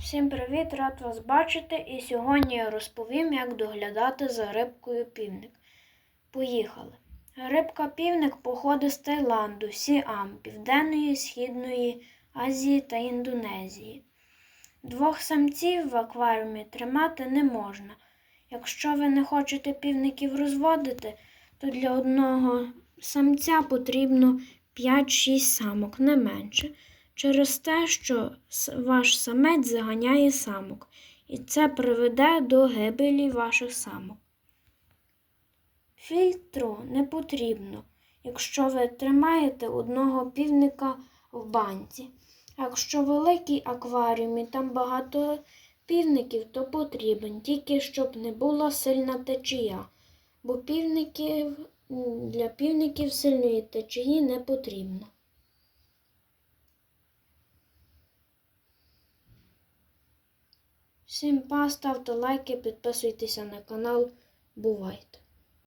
Всім привіт, рад вас бачити. І сьогодні я розповім, як доглядати за рибкою півник. Поїхали. Рибка півник походить з Таїланду, Сіам, Південної, Східної Азії та Індонезії. Двох самців в акваріумі тримати не можна. Якщо ви не хочете півників розводити, то для одного самця потрібно 5-6 самок, не менше через те, що ваш самець заганяє самок, і це приведе до гибелі ваших самок. Фільтру не потрібно, якщо ви тримаєте одного півника в банці. Якщо великий акваріум і там багато півників, то потрібен, тільки щоб не була сильна течія, бо півників, для півників сильної течії не потрібно. Всім па, ставте лайки, підписуйтеся на канал. Бувайте!